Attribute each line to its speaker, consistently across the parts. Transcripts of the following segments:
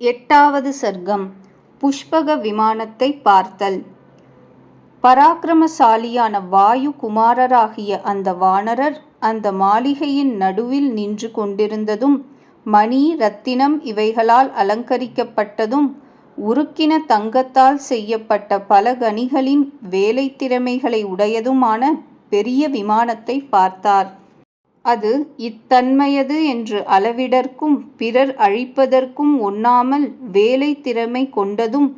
Speaker 1: எட்டாவது சர்க்கம் புஷ்பக விமானத்தை பார்த்தல். பராக்கிரமசாலியான வாயு குமாரராகிய அந்த வானரர் அந்த மாளிகையின் நடுவில் நின்று கொண்டிருந்ததும் மணி ரத்தினம் இவைகளால் அலங்கரிக்கப்பட்டதும் உருக்கின தங்கத்தால் செய்யப்பட்ட பல கனிகளின் வேலை திறமைகளை உடையதுமான பெரிய விமானத்தை பார்த்தார். அது இத்தன்மையது என்று அளவிடற்கும் பிறர் அழிப்பதற்கும் ஒண்ணாமல் வேலை திறமை கொண்டதும்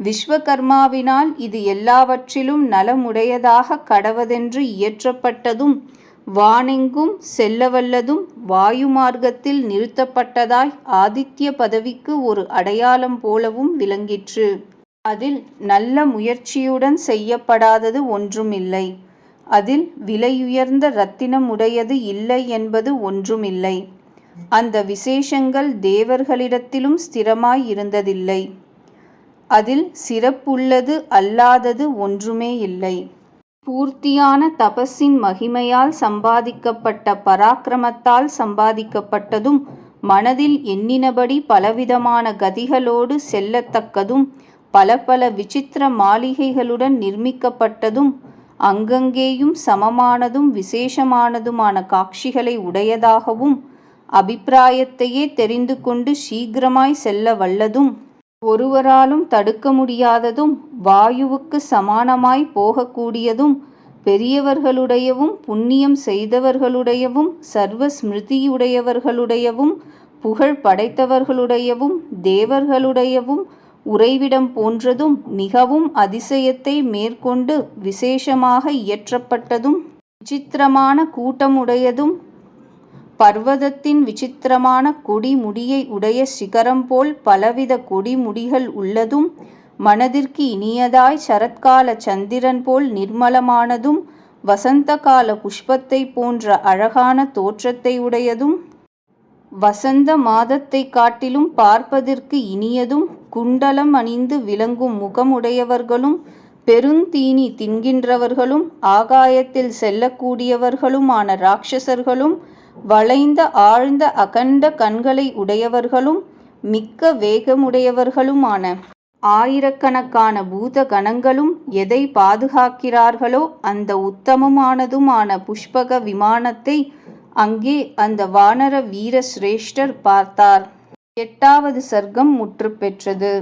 Speaker 1: விஸ்வகர்மாவினால் இது எல்லாவற்றிலும் நலமுடையதாக கடவதென்று இயற்றப்பட்டதும் வானெங்கும் செல்லவல்லதும் வாயு மார்க்கத்தில் நிறுத்தப்பட்டதாய் ஆதித்ய பதவிக்கு ஒரு அடையாளம் போலவும் விளங்கிற்று. அதில் நல்ல முயற்சியுடன் செய்யப்படாதது ஒன்றுமில்லை. அதில் விலையுயர்ந்த ரத்தினமுடையது இல்லை என்பது ஒன்றுமில்லை. அந்த விசேஷங்கள் தேவர்களிடத்திலும் ஸ்திரமாய் இருந்ததில்லை. அதில் சிறப்புள்ளது அல்லாதது ஒன்றுமே இல்லை. பூர்த்தியான தபஸின் மகிமையால் சம்பாதிக்கப்பட்ட பராக்கிரமத்தால் சம்பாதிக்கப்பட்டதும் மனதில் எண்ணினபடி பலவிதமான கதிகளோடு செல்லத்தக்கதும் பல பல விசித்திர மாளிகைகளுடன் நிர்மிக்கப்பட்டதும் அங்கங்கேயும் சமமானதும் விசேஷமானதுமான காட்சிகளை உடையதாகவும் அபிப்பிராயத்தையே தெரிந்து கொண்டு சீக்கிரமாய் செல்ல வல்லதும் ஒருவராலும் தடுக்க முடியாததும் வாயுவுக்கு சமானமாய் போகக்கூடியதும் பெரியவர்களுடையவும் புண்ணியம் செய்தவர்களுடையவும் சர்வ ஸ்மிருதியுடையவர்களுடையவும் புகழ் படைத்தவர்களுடையவும் தேவர்களுடையவும் உறைவிடம் போன்றதும் மிகவும் அதிசயத்தை மேற்கொண்டு விசேஷமாக இயற்றப்பட்டதும் விசித்திரமான கூட்டமுடையதும் பர்வதத்தின் விசித்திரமான கொடி முடியை உடைய சிகரம் போல் பலவித கொடிமுடிகள் உள்ளதும் மனதிற்கு இனியதாய் சரத்கால சந்திரன் போல் நிர்மலமானதும் வசந்த கால புஷ்பத்தைப் போன்ற அழகான தோற்றத்தை உடையதும் வசந்த மாதத்தைக் காட்டிலும் பார்ப்பதற்கு இனியதும் குண்டலம் அணிந்து விளங்கும் முகமுடையவர்களும் பெருந்தீனி தின்கின்றவர்களும் ஆகாயத்தில் செல்லக்கூடியவர்களுமான ராட்சசர்களும் வளைந்த ஆழ்ந்த அகண்ட கண்களை உடையவர்களும் மிக்க வேகமுடையவர்களுமான ஆயிரக்கணக்கான பூத கணங்களும் எதை பாதுகாக்கிறார்களோ அந்த உத்தமமானதுமான புஷ்பக விமானத்தை அங்கே அந்த வானர வீர சிரேஷ்டர் பார்த்தார். எட்டாவது சர்க்கம் முற்று பெற்றது.